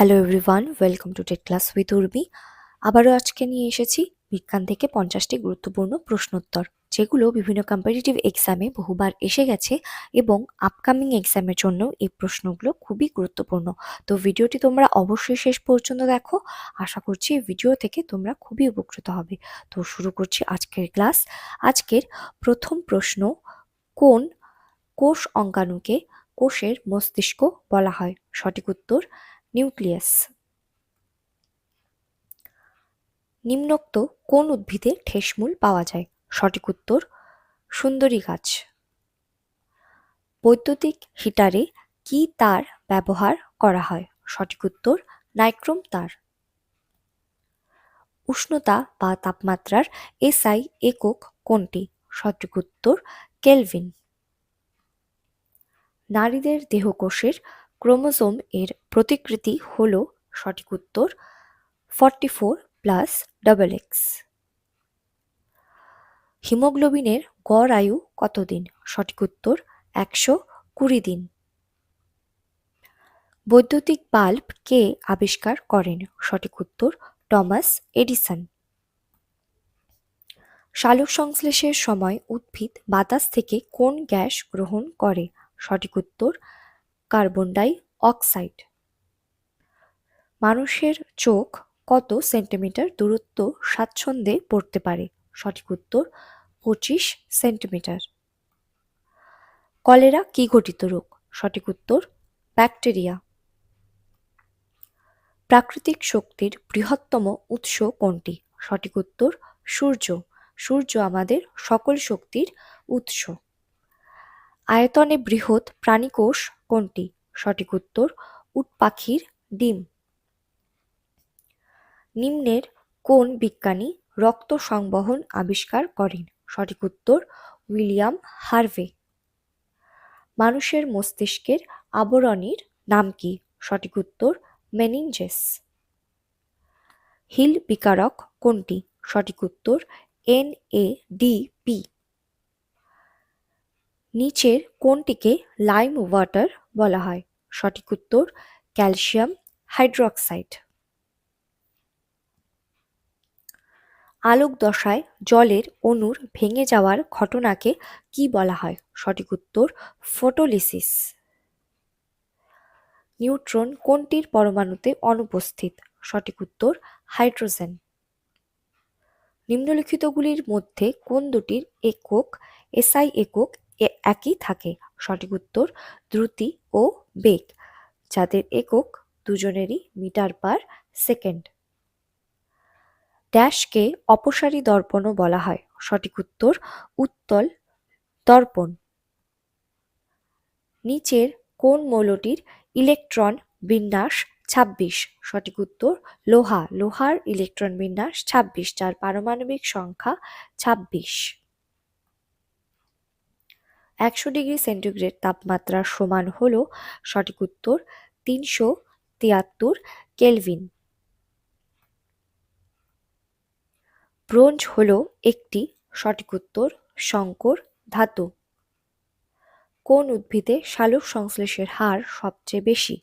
Hello everyone welcome to TET class with Urmi আবারও আজকে নিয়ে এসেছি বিজ্ঞান থেকে পঞ্চাশটি গুরুত্বপূর্ণ প্রশ্নোত্তর, যেগুলো বিভিন্ন কম্পিটিটিভ এক্সামে বহুবার এসে গেছে এবং আপকামিং এক্সামের জন্য এই প্রশ্নগুলো খুবই গুরুত্বপূর্ণ। তো ভিডিওটি তোমরা অবশ্যই শেষ পর্যন্ত দেখো। আশা করছি এই ভিডিও থেকে তোমরা খুবই উপকৃত হবে। তো শুরু করছি আজকের ক্লাস আজকের প্রথম প্রশ্ন, কোন কোষ অঙ্গাণুকে কোষের মস্তিষ্ক বলা হয়? সঠিক উত্তর নিউক্লিয়াস। নিম্নোক্ত কোন উদ্ভিদে ঠেসমূল পাওয়া যায়? সঠিক উত্তর, সুন্দরী গাছ। বৈদ্যুতিক হিটারে কি তার ব্যবহার করা হয়? সঠিক উত্তর নাইক্রোম তার। উষ্ণতা বা তাপমাত্রার এসআই একক কোনটি? সঠিক উত্তর, কেলভিন। নারীদের দেহকোষের ক্রোমোজোম এর প্রতিকৃতি হল সঠিক উত্তর forty four plus double x. হিমোগ্লোবিনের গড় আয়ু কতদিন? সঠিক উত্তর একশো কুড়ি দিন। বৈদ্যুতিক বাল্ব কে আবিষ্কার করেন? সঠিক উত্তর টমাস এডিসন। সালোক সংশ্লেষের সময় উদ্ভিদ বাতাস থেকে কোন গ্যাস গ্রহণ করে? সঠিক উত্তর কার্বন ডাই অক্সাইড। মানুষের চোখ কত সেন্টিমিটার দূরত্ব স্বাচ্ছন্দ্যে পড়তে পারে? সঠিক উত্তর, পঁচিশ সেন্টিমিটার। কলেরা কি ঘটিত রোগ? সঠিক উত্তর, ব্যাকটেরিয়া। প্রাকৃতিক শক্তির বৃহত্তম উৎস কোনটি? সঠিক উত্তর, সূর্য। সূর্য আমাদের সকল শক্তির উৎস। আয়তনে বৃহৎ প্রাণীকোষ কোনটি? সঠিক উত্তর উটপাখির ডিম। নিম্নের কোন বিজ্ঞানী রক্ত সংবহন আবিষ্কার করেন? সঠিক উত্তর, উইলিয়াম হার্ভে। মানুষের মস্তিষ্কের আবরণীর নাম কি? সঠিক উত্তর মেনিনজেস হিল বিকারক কোনটি? সঠিক উত্তর, এন এ ডি পি। নিচের কোনটিকে লাইম ওয়াটার বলা হয়? সঠিক উত্তর ক্যালসিয়াম হাইড্রোক্সাইড আলোক দশায় জলের অণুর ভেঙে যাওয়ার ঘটনাকে কি বলা হয়? সঠিক উত্তর ফটোলিসিস নিউট্রন কোনটির পরমাণুতে অনুপস্থিত? সঠিক উত্তর, হাইড্রোজেন। নিম্নলিখিতগুলির মধ্যে কোন দুটির একক এসআই একক একই থাকে। সঠিক উত্তর দ্রুতি ও বেগ, যাদের একক দুজনেরই মিটার পার সেকেন্ড। ড্যাশকে অপসারী দর্পণও বলা হয়। সঠিক উত্তর উত্তল দর্পণ। নিচের কোন মৌলটির ইলেকট্রন বিন্যাস ছাব্বিশ? সঠিক উত্তর লোহা। লোহার ইলেকট্রন বিন্যাস ছাব্বিশ, যার পারমাণবিক সংখ্যা ছাব্বিশ। একশো ডিগ্রি সেন্টিগ্রেড তাপমাত্রার সমান হল সঠিক উত্তর তিনশো তিয়াত্তর কেলভিন। ব্রোঞ্জ হল একটি সঠিক উত্তর শঙ্কর ধাতু। কোন উদ্ভিদে সালোক সংশ্লেষের হার সবচেয়ে বেশি?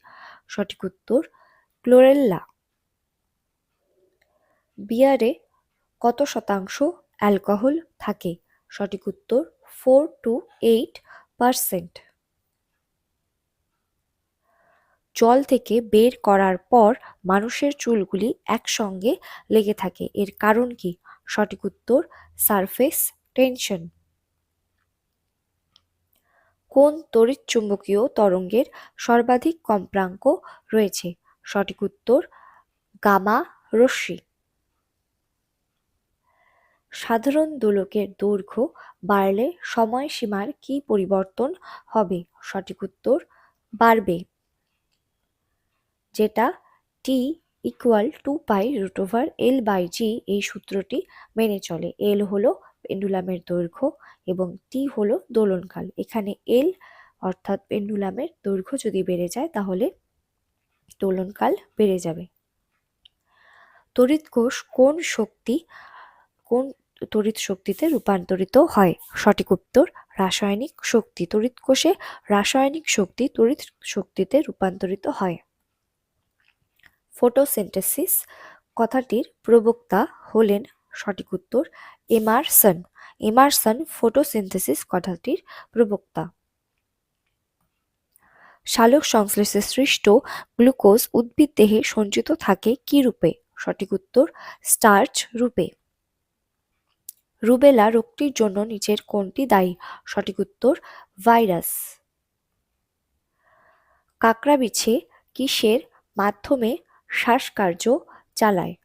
সঠিক উত্তর ক্লোরেল্লা। বিয়ারে কত শতাংশ অ্যালকোহল থাকে? সঠিক উত্তর ফোর টু এইট পারসেন্ট। জল থেকে বের করার পর মানুষের চুলগুলি একসঙ্গে লেগে থাকে। এর কারণ কি? সঠিক উত্তর, সারফেস টেনশন। কোন তড়িৎচুম্বকীয় তরঙ্গের সর্বাধিক কম্পাঙ্ক রয়েছে? সঠিক উত্তর, গামা রশ্মি। সাধারণ দোলকের দৈর্ঘ্য বাড়লে সময়সীমার কি পরিবর্তন হবে? সঠিক উত্তর, বাড়বে। যেটা T equal to pi root over L by G এই সূত্রটি মেনে চলে। এল হলো পেন্ডুলামের দৈর্ঘ্য এবং টি হলো দোলনকাল। এখানে এল অর্থাৎ পেন্ডুলামের দৈর্ঘ্য যদি বেড়ে যায় তাহলে দোলনকাল বেড়ে যাবে। তড়িৎ কোষ কোন শক্তি, কোন তড়িৎ শক্তিতে রূপান্তরিত হয়। সঠিক উত্তর, রাসায়নিক শক্তি তড়িৎ কোষে রাসায়নিক শক্তি তড়িৎ শক্তিতে রূপান্তরিত হয়। ফটোসিনথেসিস কথাটির প্রবক্তা হলেন সঠিক উত্তর এমারসন। এমারসন ফটোসিনথেসিস কথাটির প্রবক্তা। সালোক সংশ্লেষে সৃষ্ট গ্লুকোজ উদ্ভিদ দেহে সঞ্চিত থাকে কি রূপে? সঠিক উত্তর, স্টার্চ রূপে। রুবেলা রোগটির জন্য নিচের কোনটি দায়ী? সঠিক উত্তর, ভাইরাস। কাঁকড়া বিছে কিসের মাধ্যমে শ্বাসকার্য চালায়?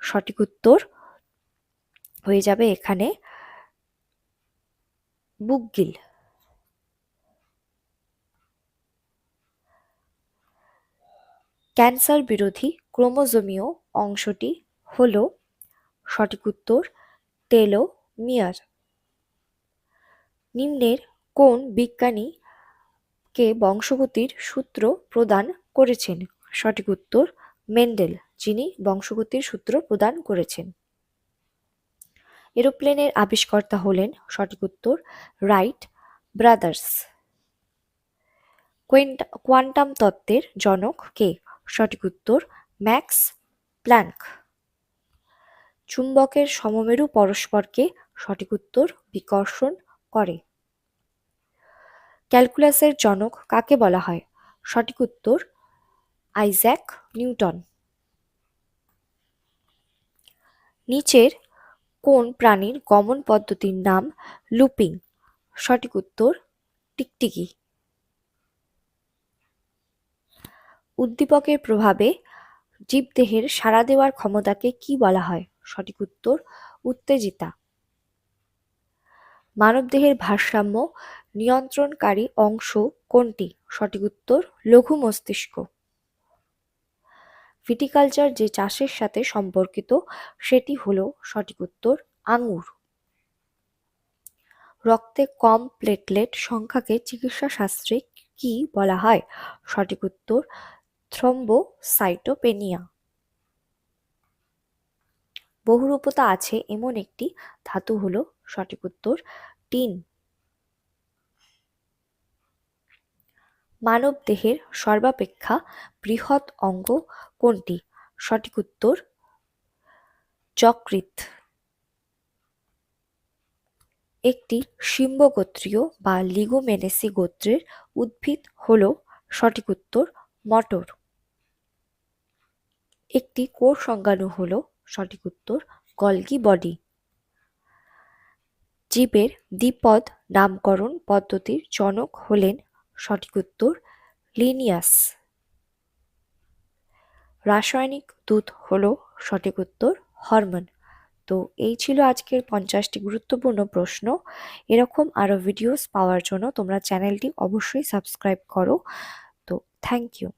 সঠিক উত্তর হয়ে যাবে এখানে বুকগিল। ক্যান্সার বিরোধী ক্রোমোজোমীয় অংশটি হল সঠিক উত্তর টেলোমিয়ার নিম্নের কোন বিজ্ঞানী কে বংশগতির সূত্র প্রদান করেছেন? সঠিক উত্তর, মেন্ডেল, যিনি বংশগতির সূত্র প্রদান করেছেন। এরোপ্লেনের আবিষ্কর্তা হলেন, সঠিক উত্তর, রাইট ব্রাদার্স। কোয়ান্টাম তত্ত্বের জনক কে? সঠিক উত্তর, ম্যাক্স প্ল্যাঙ্ক। চুম্বকের সমমেরু পরস্পরকে সঠিক উত্তর বিকর্ষণ করে। ক্যালকুলাসের জনক কাকে বলা হয়? সঠিক উত্তর আইজ্যাক নিউটন। নিচের কোন প্রাণীর গমন পদ্ধতির নাম লুপিং? সঠিক উত্তর টিকটিকি। উদ্দীপকের প্রভাবে জীবদেহের সাড়া দেওয়ার ক্ষমতাকে কি বলা হয়? সঠিক উত্তর, উত্তেজিতা। মানবদেহের ভারসাম্য নিয়ন্ত্রণকারী অংশ কোনটি? সঠিক উত্তর, লঘু মস্তিষ্ক। ভিটিকালচার যে চাষের সাথে সম্পর্কিত, সেটি হল সঠিক উত্তর, আঙুর। রক্তে কম প্লেটলেট সংখ্যাকে চিকিৎসা শাস্ত্রে কি বলা হয়? সঠিক উত্তর থ্রম্বোসাইটোপেনিয়া। বহুরূপতা আছে এমন একটি ধাতু হলো সঠিক উত্তর টিন। মানব দেহের সর্বাপেক্ষা বৃহৎ অঙ্গ কোনটি? সঠিক উত্তর যকৃত একটি শিম্বগোত্রীয় বা লিগোমেনেসি গোত্রের উদ্ভিদ হল সঠিক উত্তর মটর। একটি কোষ সংজ্ঞাণু হল, সঠিক উত্তর, গলগি বডি। জীবের দ্বিপদ নামকরণ পদ্ধতির জনক হলেন সঠিক উত্তর, লিনিয়াস। রাসায়নিক দুধ হল সঠিক উত্তর, হরমোন। তো এই ছিল আজকের পঞ্চাশটি গুরুত্বপূর্ণ প্রশ্ন। এরকম আরও ভিডিওস পাওয়ার জন্য তোমরা চ্যানেলটি অবশ্যই সাবস্ক্রাইব করো। তো থ্যাংক ইউ।